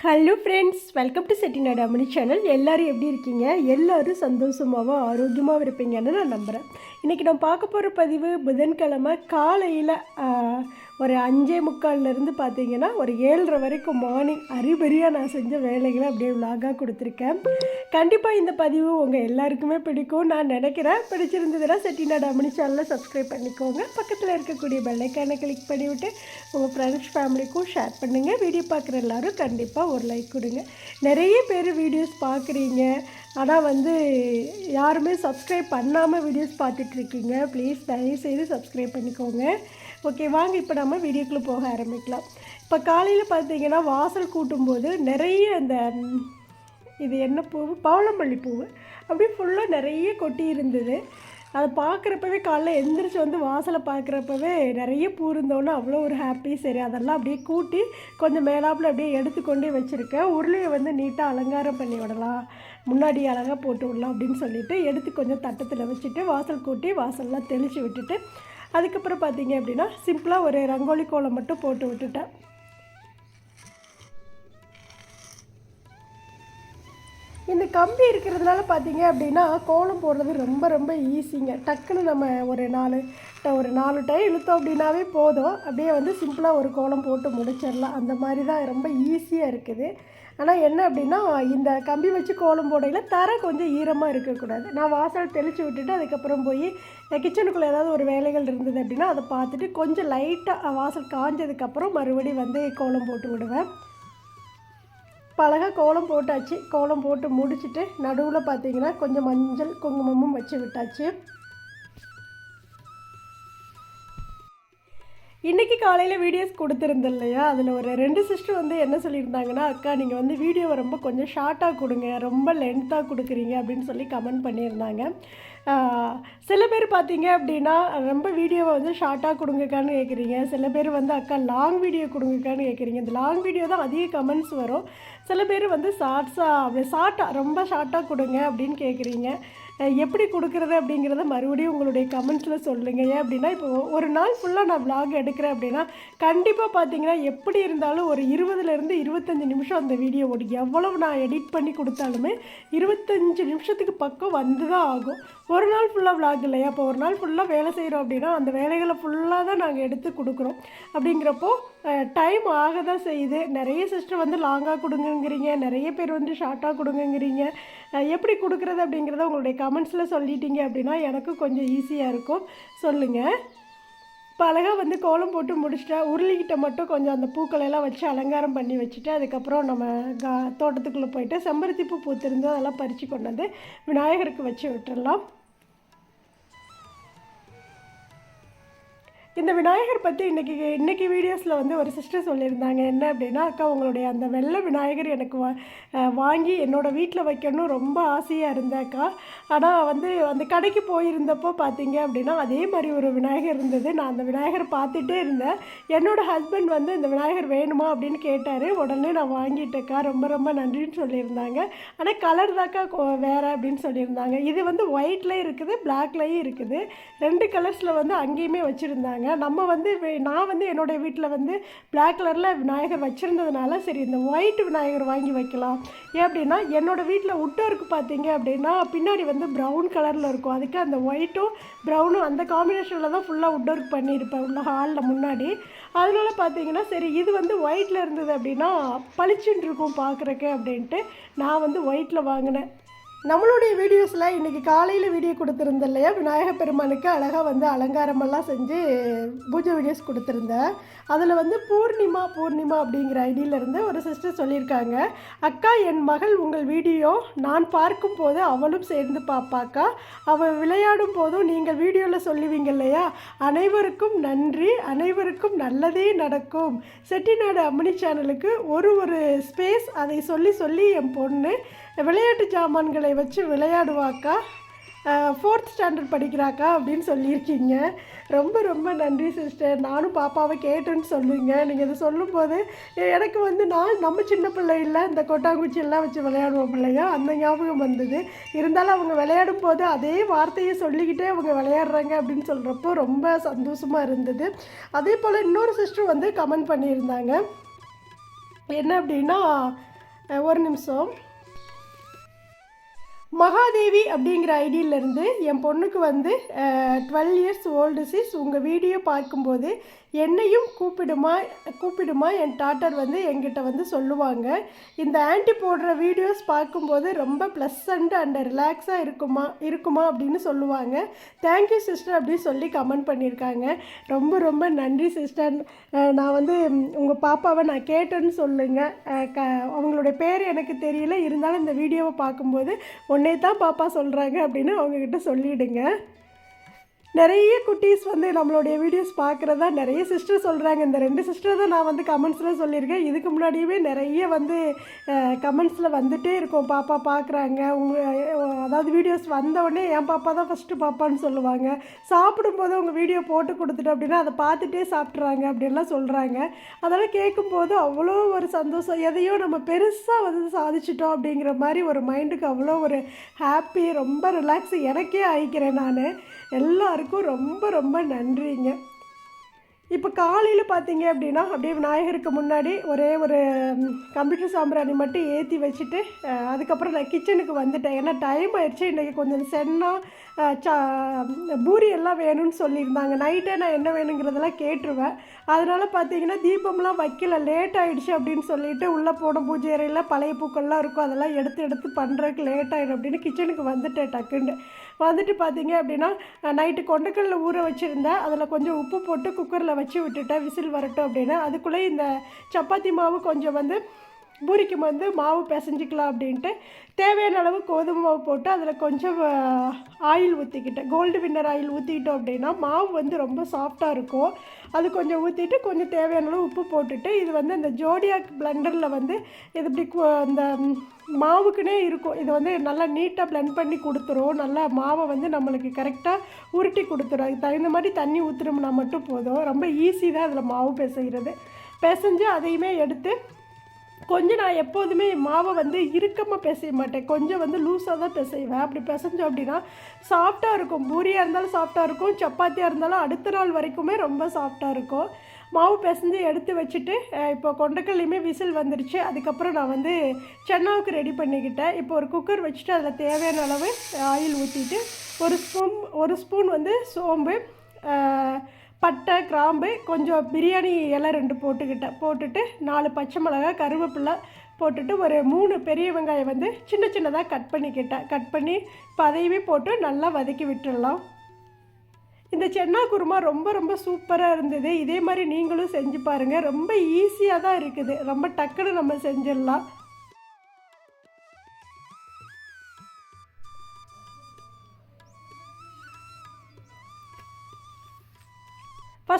Hello friends welcome to Chettinad Ammani channel எல்லோரும் எப்படி இருக்கீங்க? எல்லோரும் சந்தோஷமாகவும் ஆரோக்கியமாகவும் இருப்பீங்கன்னு நான் நம்புகிறேன் இன்றைக்கி நான் பார்க்க போகிற பதிவு புதன்கிழமை காலையில் ஒரு அஞ்சே முக்கால்லேருந்து பார்த்தீங்கன்னா ஒரு ஏழரை வரைக்கும் மார்னிங் அரிபரியாக நான் செஞ்ச வேலைகளை அப்படியே விலாகாக கொடுத்துருக்கேன். கண்டிப்பாக இந்த பதிவு உங்கள் எல்லாருக்குமே பிடிக்கும் நான் நினைக்கிறேன். பிடிச்சிருந்ததுன்னா செட்டிநாடு அம்மனி சேனலை சப்ஸ்கிரைப் பண்ணிக்கோங்க. பக்கத்தில் இருக்கக்கூடிய பெல்லைக்கானை கிளிக் பண்ணிவிட்டு உங்கள் ஃப்ரெண்ட்ஸ் ஃபேமிலிக்கும் ஷேர் பண்ணுங்கள் வீடியோ பார்க்குற எல்லாரும் கண்டிப்பாக ஒரு லைக் கொடுங்க. நிறைய பேர் வீடியோஸ் பார்க்குறீங்க. ஆனால் வந்து யாருமே சப்ஸ்கிரைப் பண்ணாமல் வீடியோஸ் பார்த்துட்ருக்கீங்க ப்ளீஸ் தயவுசெய்து சப்ஸ்கிரைப் பண்ணிக்கோங்க. ஓகே வாங்க இப்போ நம்ம வீடியோக்குள்ளே போக ஆரம்பிக்கலாம். இப்போ காலையில் பார்த்தீங்கன்னா வாசல் கூட்டும்போது நிறைய அந்த இது என்ன பூ பவளம்பள்ளி பூ அப்படியே ஃபுல்லாக நிறைய கொட்டி இருந்தது. அதை பார்க்குறப்பவே காலைல எந்திரிச்சு வந்து வாசலை பார்க்குறப்பவே நிறைய பூ இருந்தோன்னே அவ்வளோ ஒரு ஹாப்பி சரி அதெல்லாம் அப்படியே கூட்டி கொஞ்சம் மேலாப்பில் அப்படியே எடுத்துக்கொண்டே வச்சுருக்கேன். உருளையை வந்து நீட்டாக அலங்காரம் பண்ணி விடலாம். முன்னாடி அழகாக போட்டு விடலாம் அப்படின்னு சொல்லிட்டு எடுத்து கொஞ்சம் தட்டத்தில் வச்சுட்டு வாசல் கூட்டி வாசல்லாம் தெளித்து விட்டுட்டு அதுக்கப்புறம் பார்த்தீங்க அப்படின்னா சிம்பிளாக ஒரு ரங்கோலி கோலம் மட்டும் போட்டு விட்டுட்டேன். இந்த கம்பி இருக்கிறதுனால பார்த்தீங்க அப்படின்னா கோலம் போடுறது ரொம்ப ரொம்ப ஈஸிங்க டக்குன்னு நம்ம ஒரு நாலு ஒரு நாலு டைம் இழுத்தோம் அப்படின்னாவே போதும். அப்படியே வந்து சிம்பிளாக ஒரு கோலம் போட்டு முடிச்சிடலாம். அந்த மாதிரி தான் ரொம்ப ஈஸியாக இருக்குது. ஆனால் என்ன அப்படின்னா இந்த கம்பி வச்சு கோலம் போடையில் தர கொஞ்சம் ஈரமாக இருக்கக்கூடாது. நான் வாசல் தெளித்து விட்டுட்டு அதுக்கப்புறம் போய் கிச்சனுக்குள்ளே ஏதாவது ஒரு வேலைகள் இருந்தது அப்படின்னா அதை பார்த்துட்டு கொஞ்சம் லைட்டாக வாசல் காஞ்சதுக்கப்புறம் மறுபடியும் வந்து கோலம் போட்டு விடுவேன். பழக கோலம் போட்டாச்சு. கோலம் போட்டு முடிச்சுட்டு நடுவில் பார்த்தீங்கன்னா கொஞ்சம் மஞ்சள் குங்குமமும் வச்சு விட்டாச்சு. இன்றைக்கி காலையில் வீடியோஸ் கொடுத்துருந்தேன் இல்லையா அதில் ஒரு ரெண்டு சிஸ்டர் வந்து என்ன சொல்லியிருந்தாங்கன்னா அக்கா நீங்கள் வந்து வீடியோவை ரொம்ப கொஞ்சம் ஷார்ட்டாக கொடுங்க ரொம்ப லென்த்தாக கொடுக்குறீங்க அப்படின்னு சொல்லி கமெண்ட் பண்ணியிருந்தாங்க. சில பேர் பார்த்தீங்க அப்படின்னா ரொம்ப வீடியோவை வந்து ஷார்ட்டாக கொடுங்கக்கான்னு கேட்குறீங்க சில பேர் வந்து அக்கா லாங் வீடியோ கொடுங்கக்கான்னு கேட்குறீங்க இந்த லாங் வீடியோ தான் அதிக கமெண்ட்ஸ் வரும். சில பேர் வந்து ஷார்ட்ஸாக அப்படி ஷார்ட்டாக ரொம்ப ஷார்ட்டாக கொடுங்க அப்படின்னு கேட்குறீங்க எப்படி கொடுக்குறது அப்படிங்கிறத மறுபடியும் உங்களுடைய கமெண்ட்ஸில் சொல்லுங்கள் ஏன் அப்படின்னா இப்போ ஒரு நாள் ஃபுல்லாக நான் விலாக் எடுக்கிறேன் அப்படின்னா கண்டிப்பாக பார்த்தீங்கன்னா எப்படி இருந்தாலும் ஒரு இருபதுலேருந்து இருபத்தஞ்சி நிமிஷம் அந்த வீடியோ ஓடி. எவ்வளவு நான் எடிட் பண்ணி கொடுத்தாலுமே இருபத்தஞ்சி நிமிஷத்துக்கு பக்கம் வந்து தான் ஆகும். ஒரு நாள் ஃபுல்லாக விளாக் இல்லையா? அப்போ ஒரு நாள் ஃபுல்லாக வேலை செய்கிறோம் அப்படின்னா அந்த வேலைகளை ஃபுல்லாக தான் நாங்கள் எடுத்து கொடுக்குறோம். அப்படிங்கிறப்போ டைம் ஆக தான் செய்யுது. நிறைய சிஸ்டர் வந்து லாங்காக கொடுங்கங்கிறீங்க. நிறைய பேர் வந்து ஷார்ட்டாக கொடுங்கங்கிறீங்க. எப்படி கொடுக்குறது அப்படிங்கிறத உங்களுடைய கமெண்ட்ஸில் சொல்லிட்டீங்க அப்படின்னா எனக்கும் கொஞ்சம் ஈஸியாக இருக்கும். சொல்லுங்கள் இப்போ அழகாக வந்து கோலம் போட்டு முடிச்சுட்டேன் உருளிக்கிட்ட மட்டும் கொஞ்சம் அந்த பூக்களை எல்லாம் வச்சு அலங்காரம் பண்ணி வச்சுட்டு அதுக்கப்புறம் நம்ம கா தோட்டத்துக்குள்ளே போயிட்டு செம்பருத்தி பூ பூத்திருந்து அதெல்லாம் பறித்து கொண்டு வந்து விநாயகருக்கு வச்சு விட்டுடலாம் இந்த விநாயகர் பற்றி இன்றைக்கி இன்றைக்கி வீடியோஸில் வந்து ஒரு சிஸ்டர் சொல்லியிருந்தாங்க. என்ன அப்படின்னா அக்கா உங்களுடைய அந்த வெள்ளை விநாயகர் எனக்கு வா வாங்கி என்னோடய வீட்டில் வைக்கணும் ரொம்ப ஆசையாக இருந்தேக்கா ஆனால் வந்து அந்த கடைக்கு போயிருந்தப்போ பார்த்தீங்க அப்படின்னா அதே மாதிரி ஒரு விநாயகர் இருந்தது. நான் அந்த விநாயகர் பார்த்துட்டே இருந்தேன். என்னோடய ஹஸ்பண்ட் வந்து இந்த விநாயகர் வேணுமா? அப்படின்னு கேட்டார். உடனே நான் வாங்கிட்டேக்கா ரொம்ப ரொம்ப நன்றின்னு சொல்லியிருந்தாங்க. ஆனால் கலர் தாக்கா கொ- வேறு அப்படின்னு சொல்லியிருந்தாங்க. இது வந்து ஒயிட்லேயும் இருக்குது பிளாக்லேயும் இருக்குது. ரெண்டு கலர்ஸில் வந்து அங்கேயுமே வச்சுருந்தாங்க. நம்ம வந்து நான் வந்து என்னுடைய வீட்டில் வந்து பிளாக் கலரில் விநாயகர் வச்சுருந்ததுனால சரி இந்த ஒயிட் விநாயகர் வாங்கி வைக்கலாம். ஏன் அப்படின்னா என்னோடய வீட்டில் உட்டோருக்கு பார்த்தீங்க அப்படின்னா பின்னாடி வந்து ப்ரௌன் கலரில் இருக்கும். அதுக்கு அந்த ஒயிட்டும் ப்ரௌனும் அந்த காம்பினேஷனில் தான் ஃபுல்லாக உட்டோர்க் பண்ணியிருப்பேன் உள்ள ஹாலில் முன்னாடி. அதனால பார்த்தீங்கன்னா சரி இது வந்து ஒயிட்டில் இருந்தது அப்படின்னா பளிச்சுன்னு இருக்கும் பார்க்குறக்கு அப்படின்ட்டு நான் வந்து ஒயிட்டில் வாங்கினேன். நம்மளுடைய வீடியோஸில் இன்றைக்கி காலையில் வீடியோ கொடுத்துருந்தேன் இல்லையா? விநாயகர் பெருமானுக்கு அழகாக வந்து அலங்காரமெல்லாம் செஞ்சு பூஜை வீடியோஸ் கொடுத்துருந்தேன். அதில் வந்து பூர்ணிமா பூர்ணிமா அப்படிங்கிற ஐடியிலேருந்து ஒரு சிஸ்டர் சொல்லியிருக்காங்க. அக்கா என் மகள் உங்கள் வீடியோ நான் பார்க்கும் போது அவளும் சேர்ந்து பார்ப்பாக்கா? அவள் விளையாடும் போதும் நீங்கள் வீடியோவில் சொல்லுவீங்க இல்லையா? அனைவருக்கும் நன்றி அனைவருக்கும் நல்லதே நடக்கும். செட்டிநாடு அம்மனி சேனலுக்கு ஒரு ஒரு ஸ்பேஸ் அதை சொல்லி சொல்லி என் பொண்ணு விளையாட்டு ஜாமான்களை வச்சு விளையாடுவாக்கா? ஃபோர்த் ஸ்டாண்டர்ட் படிக்கிறாக்கா அப்படின்னு சொல்லியிருக்கீங்க. ரொம்ப ரொம்ப நன்றி சிஸ்டர் நானும் பாப்பாவை கேட்டேன்னு சொல்லுங்க நீங்கள் இதை சொல்லும்போது எனக்கு வந்து நான் நம்ம சின்ன பிள்ளை இல்லை இந்த கொட்டாங்குச்சியெல்லாம் வச்சு விளையாடுவோம் பிள்ளையா அந்த ஞாபகம் வந்தது. இருந்தாலும் அவங்க விளையாடும் போது அதே வார்த்தையை சொல்லிக்கிட்டே அவங்க விளையாடுறாங்க அப்படின்னு சொல்கிறப்போ ரொம்ப சந்தோஷமாக இருந்தது. அதே போல் இன்னொரு சிஸ்டர் வந்து கமெண்ட் பண்ணியிருந்தாங்க. என்ன அப்படின்னா ஒரு நிமிஷம். மகாதேவி அப்படிங்கிற ஐடியிலேருந்து என் பொண்ணுக்கு வந்து டுவெல் இயர்ஸ் ஓல்டு சிஸ் உங்கள் வீடியோ பார்க்கும்போது என்னையும் கூப்பிடுமா கூப்பிடுமா? என் டாட்டர் வந்து என்கிட்ட வந்து சொல்லுவாங்க. இந்த ஆன்டி போடுற வீடியோஸ் பார்க்கும்போது ரொம்ப ப்ளஸண்ட் அண்ட் ரிலாக்ஸாக இருக்குமா இருக்குமா அப்படின்னு சொல்லுவாங்க. தேங்க்யூ சிஸ்டர் அப்படின்னு சொல்லி கமெண்ட் பண்ணியிருக்காங்க. ரொம்ப ரொம்ப நன்றி சிஸ்டர் நான் வந்து உங்கள் பாப்பாவை நான் கேட்டேன்னு சொல்லுங்கள் க அவங்களுடைய பேர் எனக்கு தெரியல. இருந்தாலும் இந்த வீடியோவை பார்க்கும்போது உன்னே தான் பாப்பா சொல்கிறாங்க அப்படின்னு அவங்கக்கிட்ட சொல்லிவிடுங்க நிறைய குட்டீஸ் வந்து நம்மளுடைய வீடியோஸ் பார்க்குறதா நிறைய சிஸ்டர் சொல்கிறாங்க இந்த ரெண்டு சிஸ்டர் தான் நான் வந்து கமெண்ட்ஸில் சொல்லியிருக்கேன். இதுக்கு முன்னாடியுமே நிறைய வந்து கமெண்ட்ஸில் வந்துட்டே இருக்கும். பாப்பா பார்க்குறாங்க. உங்கள் அதாவது வீடியோஸ் வந்தவுடனே என் பாப்பா தான் ஃபஸ்ட்டு பாப்பான்னு சொல்லுவாங்க. சாப்பிடும்போது உங்கள் வீடியோ போட்டு கொடுத்துட்டு அப்படின்னா அதை பார்த்துட்டே சாப்பிட்றாங்க அப்படின்லாம் சொல்கிறாங்க அதெல்லாம் கேட்கும்போது அவ்வளோ ஒரு சந்தோஷம். எதையோ நம்ம பெருசாக வந்து சாதிச்சிட்டோம் அப்படிங்கிற மாதிரி ஒரு மைண்டுக்கு அவ்வளோ ஒரு ஹாப்பி ரொம்ப ரிலாக்ஸ் எனக்கே ஆயிக்கிறேன் நான். எல்லாருக்கும் ரொம்ப ரொம்ப நன்றிங்க. இப்போ காலையில் பார்த்தீங்க அப்படின்னா அப்படியே விநாயகருக்கு முன்னாடி ஒரே ஒரு கம்ப்யூட்டர் சாம்பிராணி மட்டும் ஏற்றி வச்சுட்டு அதுக்கப்புறம் நான் கிச்சனுக்கு வந்துட்டேன். ஏன்னா டைம் ஆயிடுச்சு. இன்றைக்கி கொஞ்சம் சென்னா சா பூரி எல்லாம் வேணும்னு சொல்லியிருந்தாங்க. நைட்டே நான் என்ன வேணுங்கிறதெல்லாம் கேட்டுருவேன். அதனால் பார்த்தீங்கன்னா தீபம்லாம் வைக்கல. லேட் ஆகிடுச்சு அப்படின்னு சொல்லிட்டு உள்ளே போன பூஜை அறையில் பழைய பூக்கள்லாம் இருக்கும். அதெல்லாம் எடுத்து எடுத்து பண்ணுறதுக்கு லேட் ஆகிடும் அப்படின்னு கிச்சனுக்கு வந்துட்டேன் டக்குன்னு. வந்துட்டு பார்த்தீங்க அப்படின்னா நைட்டு கொண்டக்கல்ல ஊற வச்சுருந்தேன். அதில் கொஞ்சம் உப்பு போட்டு குக்கரில் வச்சு விட்டுட்டேன். விசில் வரட்டும் அப்படின்னு. அதுக்குள்ளே இந்த சப்பாத்தி மாவு கொஞ்சம் வந்து பூரிக்கு வந்து மாவு பிசைஞ்சிக்கலாம் அப்படின்ட்டு தேவையான அளவு கோதுமை மாவு போட்டு அதில் கொஞ்சம் ஆயில் ஊற்றிக்கிட்டேன் கோல்டு வின்னர் ஆயில் ஊற்றிக்கிட்டோம் அப்படின்னா மாவு வந்து ரொம்ப சாஃப்டாக இருக்கும். அது கொஞ்சம் ஊற்றிட்டு கொஞ்சம் தேவையான அளவு உப்பு போட்டுட்டு இது வந்து அந்த ஜோடியாக் பிளெண்டரில் வந்து இது இப்படி அந்த மாவுக்குனே இருக்கும். இது வந்து நல்லா நீட்டாக பிளெண்ட் பண்ணி கொடுத்துரும். நல்லா மாவை வந்து நம்மளுக்கு கரெக்டாக உருட்டி கொடுத்துரும். அதுக்கு தகுந்த மாதிரி தண்ணி ஊற்றுனோம்னா மட்டும் போதும். ரொம்ப ஈஸி தான் அதில் மாவு பிசைகிறது பிசைஞ்சு அதையுமே எடுத்து கொஞ்சம் நான் எப்போதுமே மாவை வந்து இறுக்கமாக பிசைய மாட்டேன். கொஞ்சம் வந்து லூஸாக தான் பிசைவேன். அப்படி பிசைஞ்சோம் அப்படின்னா சாஃப்டாக இருக்கும். பூரியாக இருந்தாலும் சாஃப்டாக இருக்கும். சப்பாத்தியாக இருந்தாலும் அடுத்த நாள் வரைக்குமே ரொம்ப சாஃப்டாக இருக்கும். மாவு பிசைஞ்சு எடுத்து வச்சுட்டு இப்போ கொண்டக்கல்லையுமே விசில் வந்துருச்சு. அதுக்கப்புறம் நான் வந்து சென்னாவுக்கு ரெடி பண்ணிக்கிட்டேன். இப்போ ஒரு குக்கர் வச்சுட்டு அதில் தேவையான அளவு ஆயில் ஊற்றிட்டு ஒரு ஸ்பூன் ஒரு ஸ்பூன் வந்து சோம்பு பட்டை கிராம்பு கொஞ்சம் பிரியாணி இலை ரெண்டு போட்டுக்கிட்டேன் போட்டுட்டு நாலு பச்சை மிளகாய் கருவேப்பிலை போட்டுட்டு ஒரு மூணு பெரிய வெங்காயம் வந்து சின்ன சின்னதாக கட் பண்ணிக்கிட்டேன் கட் பண்ணி இப்போ அதையுமே போட்டு நல்லா வதக்கி விட்டுடலாம். இந்த சென்னா குருமா ரொம்ப ரொம்ப சூப்பராக இருந்தது. இதே மாதிரி நீங்களும் செஞ்சு பாருங்கள் ரொம்ப ஈஸியாக தான் இருக்குது. ரொம்ப டக்குன்னு நம்ம செஞ்சிடலாம்.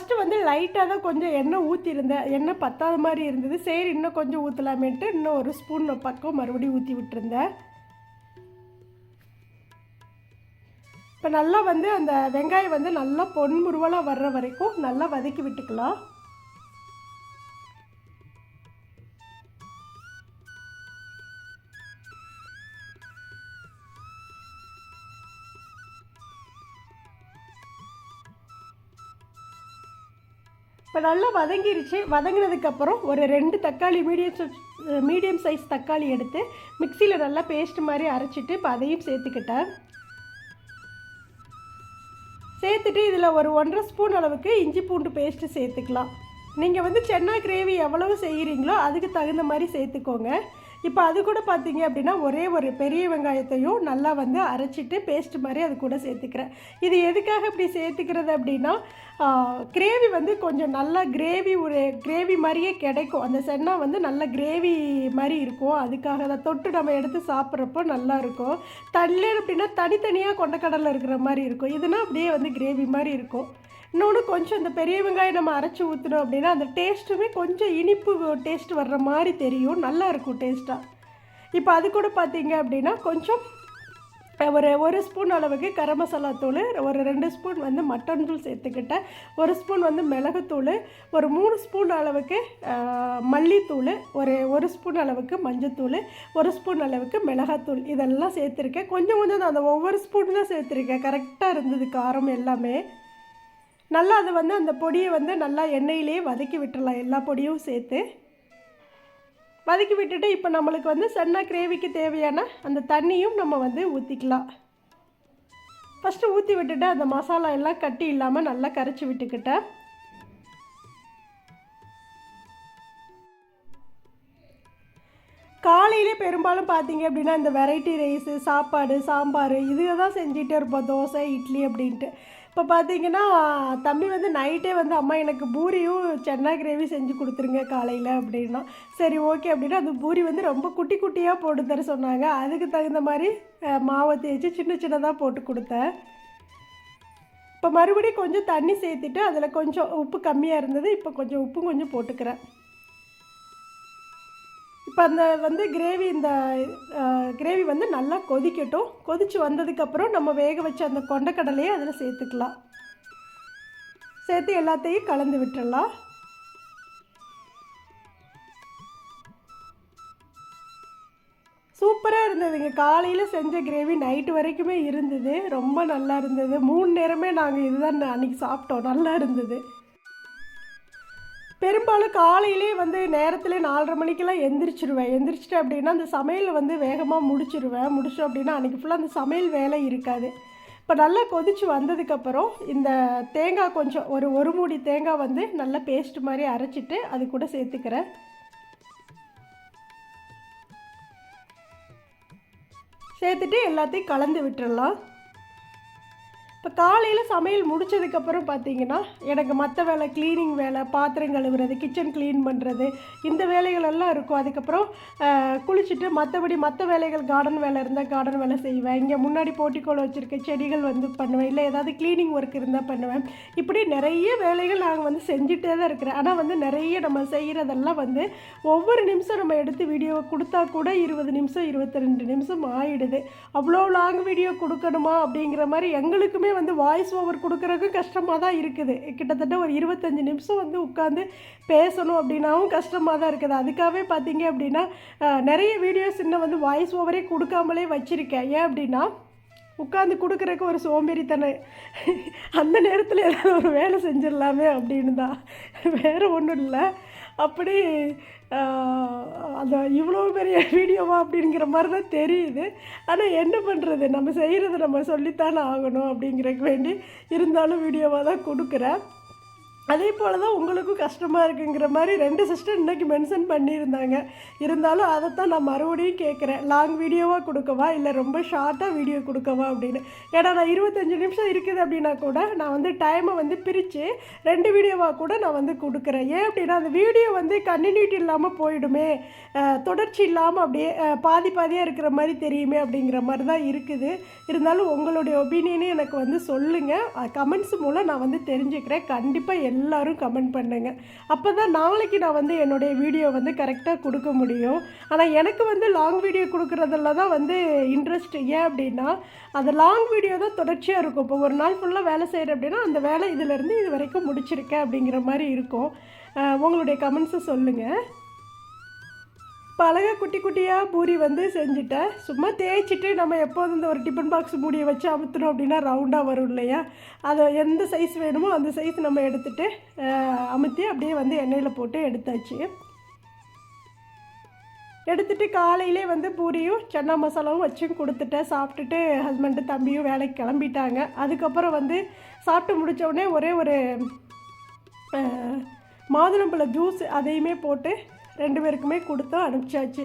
ஃபஸ்ட்டு வந்து லைட்டாக தான் கொஞ்சம் எண்ணெய் ஊற்றிருந்தேன் எண்ணெய் பத்தாத மாதிரி இருந்தது. சரி இன்னும் கொஞ்சம் ஊற்றலாமேன்ட்டு இன்னும் ஒரு ஸ்பூன் பக்கம் மறுபடியும் ஊற்றி விட்டுருந்தேன். இப்போ நல்லா வந்து அந்த வெங்காயம் வந்து நல்லா பொன்முருவலாக வர்ற வரைக்கும் நல்லா வதக்கி விட்டுக்கலாம். இப்போ நல்லா வதங்கிருச்சு. வதங்கினதுக்கப்புறம் ஒரு ரெண்டு தக்காளி மீடியம் மீடியம் சைஸ் தக்காளி எடுத்து மிக்சியில் நல்லா பேஸ்ட் மாதிரி அரைச்சிட்டு இப்போ அதையும் சேர்த்துக்கிட்டேன். சேர்த்துட்டு இதில் ஒரு ஒன்றரை ஸ்பூன் அளவுக்கு இஞ்சி பூண்டு பேஸ்ட்டு சேர்த்துக்கலாம். நீங்கள் வந்து சென்னா கிரேவி எவ்வளவு செய்கிறீங்களோ அதுக்கு தகுந்த மாதிரி சேர்த்துக்கோங்க. இப்போ அது கூட பார்த்தீங்க அப்படின்னா ஒரே ஒரு பெரிய வெங்காயத்தையும் நல்லா வந்து அரைச்சிட்டு பேஸ்ட் மாதிரி அது கூட சேர்த்துக்கிறேன். இது எதுக்காக இப்படி சேர்த்துக்கிறது அப்படின்னா கிரேவி வந்து கொஞ்சம் நல்லா கிரேவி ஒரு கிரேவி மாதிரியே கிடைக்கும். அந்த சென்னா வந்து நல்ல கிரேவி மாதிரி இருக்கும். அதுக்காக அதை தொட்டு நம்ம எடுத்து சாப்பிட்றப்போ நல்லா இருக்கும். தள்ளே அப்படின்னா தனித்தனியாக கொண்டக்கடலில் இருக்கிற மாதிரி இருக்கும். இதுனா அப்படியே வந்து கிரேவி மாதிரி இருக்கும். இன்னொன்று கொஞ்சம் இந்த பெரிய வெங்காயம் நம்ம அரைச்சி ஊற்றினோம் அப்படின்னா அந்த டேஸ்ட்டுமே கொஞ்சம் இனிப்பு டேஸ்ட் வர்ற மாதிரி தெரியும். நல்லா இருக்கும் டேஸ்ட்டாக இப்போ அது கூட பார்த்தீங்க அப்படின்னா கொஞ்சம் ஒரு ஒரு ஸ்பூன் அளவுக்கு கரம் மசாலா தூள் ஒரு ரெண்டு ஸ்பூன் வந்து மட்டன் தூள் சேர்த்துக்கிட்டேன் ஒரு ஸ்பூன் வந்து மிளகுத்தூள் ஒரு மூணு ஸ்பூன் அளவுக்கு மல்லித்தூள் ஒரு ஒரு ஸ்பூன் அளவுக்கு மஞ்சத்தூள் ஒரு ஸ்பூன் அளவுக்கு மிளகாத்தூள் இதெல்லாம் சேர்த்துருக்கேன். கொஞ்சம் கொஞ்சம் தான் அந்த ஒவ்வொரு ஸ்பூன் தான் சேர்த்துருக்கேன். கரெக்டாக இருந்தது காரம் எல்லாமே. நல்லா அது வந்து அந்த பொடியை வந்து நல்லா எண்ணெயிலேயே வதக்கி விட்டுறலாம். எல்லா பொடியும் சேர்த்து. வதக்கி விட்டுட்டு இப்போ நம்மளுக்கு வந்து சன்னா கிரேவிக்கு தேவையான அந்த தண்ணியும் நம்ம வந்து ஊற்றிக்கலாம் ஃபஸ்ட்டு ஊற்றி விட்டுட்டு அந்த மசாலா எல்லாம் கட்டி இல்லாமல் நல்லா கரைச்சி விட்டுக்கிட்டேன். காலையிலே பெரும்பாலும் பார்த்தீங்க அப்படின்னா இந்த வெரைட்டி ரைஸு சாப்பாடு சாம்பார் இதுதான் செஞ்சுட்டே இருப்போம். தோசை இட்லி அப்படின்ட்டு. இப்போ பார்த்தீங்கன்னா தம்பி வந்து நைட்டே வந்து அம்மா எனக்கு பூரியும் சென்னா கிரேவி செஞ்சு கொடுத்துருங்க காலையில் அப்படின்னா. சரி ஓகே அப்படின்னா அந்த பூரி வந்து ரொம்ப குட்டி குட்டியாக போட்டு தர சொன்னாங்க. அதுக்கு தகுந்த மாதிரி மாவை தேய்ச்சி சின்ன சின்னதாக போட்டு கொடுத்தேன். இப்போ மறுபடியும் கொஞ்சம் தண்ணி சேர்த்துட்டு அதில் கொஞ்சம் உப்பு கம்மியாக இருந்தது இப்போ கொஞ்சம் உப்பும் கொஞ்சம் போட்டுக்கிறேன். இப்போ அந்த வந்து கிரேவி இந்த கிரேவி வந்து நல்லா கொதிக்கட்டும். கொதிச்சு வந்ததுக்கப்புறம் நம்ம வேக வச்ச அந்த கொண்டக்கடலையை அதில் சேர்த்துக்கலாம். சேர்த்து எல்லாத்தையும் கலந்து விட்டுடலாம் சூப்பராக இருந்ததுங்க. காலையில் செஞ்ச கிரேவி நைட்டு வரைக்குமே இருந்தது. ரொம்ப நல்லா இருந்தது. மூணு நேரமே நாங்கள் இதுதான் அன்றைக்கி சாப்பிட்டோம். நல்லா இருந்தது. பெரும்பாலும் காலையிலே வந்து நேரத்தில் நாலரை மணிக்கெல்லாம் எந்திரிச்சிருவேன். எந்திரிச்சிட்டேன் அப்படின்னா அந்த சமையலை வந்து வேகமாக முடிச்சிருவேன். முடிச்சோம் அப்படின்னா அன்றைக்கி ஃபுல்லாக அந்த சமையல் வேலை இருக்காது. இப்போ நல்லா கொதிச்சு வந்ததுக்கப்புறம் இந்த தேங்காய் கொஞ்சம் ஒரு ஒரு மூடி தேங்காய் வந்து நல்லா பேஸ்ட் மாதிரி அரைச்சிட்டு அது கூட சேர்த்துக்கிறேன். சேர்த்துட்டு எல்லாத்தையும் கலந்து விட்டுறலாம். இப்போ காலையில் சமையல் முடிச்சதுக்கப்புறம் பார்த்தீங்கன்னா எனக்கு மற்ற வேலை க்ளீனிங் வேலை பாத்திரம் கழுவுறது கிச்சன் க்ளீன் பண்ணுறது இந்த வேலைகளெல்லாம் இருக்கும். அதுக்கப்புறம் குளிச்சுட்டு மற்றபடி மற்ற வேலைகள் கார்டன் வேலை இருந்தால் கார்டன் வேலை செய்வேன். இங்கே முன்னாடி போட்டிக்கோள் வச்சுருக்க செடிகள் வந்து பண்ணுவேன். இல்லை ஏதாவது க்ளீனிங் ஒர்க் இருந்தால் பண்ணுவேன். இப்படி நிறைய வேலைகள் நாங்கள் வந்து செஞ்சுட்டே தான் இருக்கிறேன். ஆனால் வந்து நிறைய நம்ம செய்கிறதெல்லாம் வந்து ஒவ்வொரு நிமிஷம் நம்ம எடுத்து வீடியோவை கொடுத்தா கூட இருபது நிமிஷம் இருபத்தி ரெண்டு நிமிஷம் ஆயிடுது. அவ்வளோ லாங் வீடியோ கொடுக்கணுமா அப்படிங்கிற மாதிரி எங்களுக்குமே வந்து வாய்ஸ் ஓவர் கொடுக்குறதுக்கும் கஷ்டமாக தான் இருக்குது. கிட்டத்தட்ட ஒரு இருபத்தஞ்சி நிமிஷம் வந்து உட்காந்து பேசணும் அப்படின்னாவும் கஷ்டமாக தான் இருக்குது. அதுக்காகவே பார்த்தீங்க அப்படின்னா நிறைய வீடியோஸ் இன்னும் வந்து வாய்ஸ் ஓவரே கொடுக்காமலே வச்சுருக்கேன். ஏன் அப்படின்னா உட்காந்து கொடுக்குறக்கு ஒரு சோம்பேறித்தனை. அந்த நேரத்தில் ஏதாவது ஒரு வேலை செஞ்சிடலாமே அப்படின்னு தான். வேறு ஒன்றும் இல்லை. அப்படி அந்த இவ்வளோ பெரிய வீடியோவா அப்படிங்கிற மாதிரி தான் தெரியுது. ஆனால் என்ன பண்ணுறது நம்ம செய்கிறத நம்ம சொல்லித்தானே ஆகணும் அப்படிங்கிறக்கு வேண்டி இருந்தாலும் வீடியோவாக தான் கொடுக்குறேன். அதே போல் தான் உங்களுக்கும் கஷ்டமாக இருக்குங்கிற மாதிரி ரெண்டு சிஸ்டர் இன்றைக்கி மென்ஷன் பண்ணியிருந்தாங்க. இருந்தாலும் அதைத்தான் நான் மறுபடியும் கேட்குறேன். லாங் வீடியோவாக கொடுக்கவா? இல்லை ரொம்ப ஷார்ட்டாக வீடியோ கொடுக்கவா அப்படின்னு? ஏன்னா நான் இருபத்தஞ்சி நிமிஷம் இருக்குது அப்படின்னா கூட நான் வந்து டைமை வந்து பிரித்து ரெண்டு வீடியோவாக கூட நான் வந்து கொடுக்குறேன். ஏன் அப்படின்னா அந்த வீடியோ வந்து கண்டினியூட்டி இல்லாமல் போயிடுமே. தொடர்ச்சி இல்லாமல் அப்படியே பாதி பாதியாக இருக்கிற மாதிரி தெரியுமே அப்படிங்கிற மாதிரி தான் இருக்குது. இருந்தாலும் உங்களுடைய ஒப்பீனியனே எனக்கு வந்து சொல்லுங்கள் கமெண்ட்ஸ் மூலம் நான் வந்து தெரிஞ்சுக்கிறேன். கண்டிப்பாக எல்லோரும் கமெண்ட் பண்ணுங்க. அப்போ தான் நாளைக்கு நான் வந்து என்னுடைய வீடியோ வந்து கரெக்டாக கொடுக்க முடியும். ஆனால் எனக்கு வந்து லாங் வீடியோ கொடுக்குறதுல தான் வந்து இன்ட்ரெஸ்ட் ஏன் அப்படின்னா அந்த லாங் வீடியோ தான் தொடர்ச்சியாக இருக்கும். இப்போ ஒரு நாள் ஃபுல்லாக வேலை செய்கிறேன் அப்படின்னா அந்த வேலை இதிலேருந்து இது வரைக்கும் முடிச்சிருக்கேன் அப்படிங்கிற மாதிரி இருக்கும். உங்களுடைய கமெண்ட்ஸை சொல்லுங்கள் இப்போ அழகாக குட்டி குட்டியாக பூரி வந்து செஞ்சுட்டேன் சும்மா தேய்ச்சிட்டு நம்ம எப்போதும் இந்த ஒரு டிஃபன் பாக்ஸ் மூடியை வச்சு அமுத்துனோம் அப்படின்னா ரவுண்டாக வரும் இல்லையா? அதை எந்த சைஸ் வேணுமோ அந்த சைஸ் நம்ம எடுத்துகிட்டு அமுத்தி அப்படியே வந்து எண்ணெயில் போட்டு எடுத்தாச்சு. எடுத்துட்டு காலையிலே வந்து பூரியும் சன்னா மசாலாவும் வச்சும் கொடுத்துட்டேன் சாப்பிட்டுட்டு ஹஸ்பண்டு தம்பியும் வேலைக்கு கிளம்பிட்டாங்க. அதுக்கப்புறம் வந்து சாப்பிட்டு முடித்தோடனே ஒரே ஒரு மாதுளம்பழ ஜூஸ் அதையுமே போட்டு ரெண்டு பேருக்குமே கொடுத்து அனுப்பிச்சாச்சு.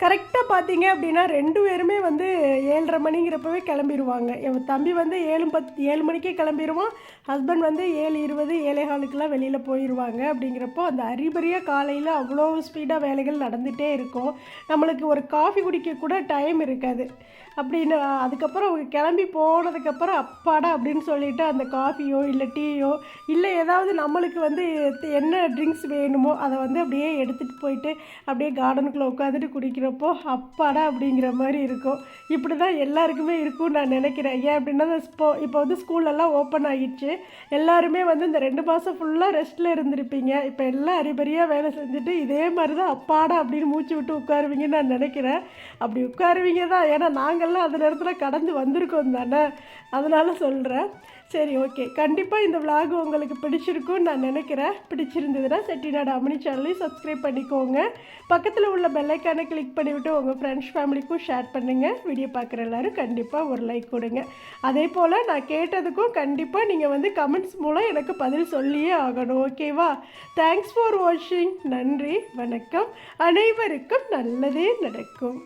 கரெக்டாக பார்த்தீங்க அப்படின்னா ரெண்டு பேருமே வந்து ஏழரை மணிங்கிறப்பவே கிளம்பிடுவாங்க என் தம்பி வந்து ஏழு பத் ஏழு மணிக்கே கிளம்பிடுவான் ஹஸ்பண்ட் வந்து ஏழு இருபது ஏழே வெளியில் போயிடுவாங்க அப்படிங்கிறப்போ அந்த அறிபறியாக காலையில் அவ்வளோ ஸ்பீடாக வேலைகள் நடந்துகிட்டே இருக்கும். நம்மளுக்கு ஒரு காஃபி குடிக்க கூட டைம் இருக்காது. அப்படின்னு அதுக்கப்புறம் அவங்க கிளம்பி போனதுக்கப்புறம் அப்பாடா அப்படின்னு சொல்லிட்டு அந்த காஃபியோ இல்லை டீயோ இல்லை ஏதாவது நம்மளுக்கு வந்து என்ன ட்ரிங்க்ஸ் வேணுமோ அதை வந்து அப்படியே எடுத்துகிட்டு போயிட்டு அப்படியே கார்டனுக்குள்ளே உட்காந்துட்டு குடிக்கிறப்போ அப்பாடா அப்படிங்கிற மாதிரி இருக்கும். இப்படி தான் எல்லாருக்குமே இருக்கும்னு நான் நினைக்கிறேன். ஏன் அப்படின்னா இப்போ இப்போ வந்து ஸ்கூலெல்லாம் ஓப்பன் ஆகிடுச்சு. எல்லாருமே வந்து இந்த ரெண்டு மாதம் ஃபுல்லாக ரெஸ்ட்டில் இருந்திருப்பீங்க. இப்போ எல்லாம் அரிபரியாக வேலை செஞ்சுட்டு இதே மாதிரி தான் அப்பாடா அப்படின்னு மூச்சு விட்டு உட்காருவீங்கன்னு நான் நினைக்கிறேன். அப்படி உட்காருவீங்க தான். ஏன்னா நாங்கள்லாம் அந்த நேரத்தில் கடந்து வந்திருக்கோம் தானே. அதனால் சொல்கிறேன் சரி ஓகே கண்டிப்பாக இந்த விலாக் உங்களுக்கு பிடிச்சிருக்கும்னு நான் நினைக்கிறேன். பிடிச்சிருந்ததுன்னா செட்டிநாடு அம்மனி சேனலையும் சப்ஸ்கிரைப் பண்ணிக்கோங்க. பக்கத்தில் உள்ள பெல்லைக்கானை கிளிக் பண்ணிவிட்டு உங்கள் ஃப்ரெண்ட்ஸ் ஃபேமிலிக்கும் ஷேர் பண்ணுங்கள் வீடியோ பார்க்குற எல்லாரும் கண்டிப்பாக ஒரு லைக் கொடுங்க. அதே போல் நான் கேட்டதுக்கும் கண்டிப்பாக நீங்கள் வந்து கமெண்ட்ஸ் மூலம் எனக்கு பதில் சொல்லியே ஆகணும் ஓகேவா தேங்க்ஸ் ஃபார் வாட்சிங் நன்றி வணக்கம். அனைவருக்கும் நல்லதே நடக்கும்.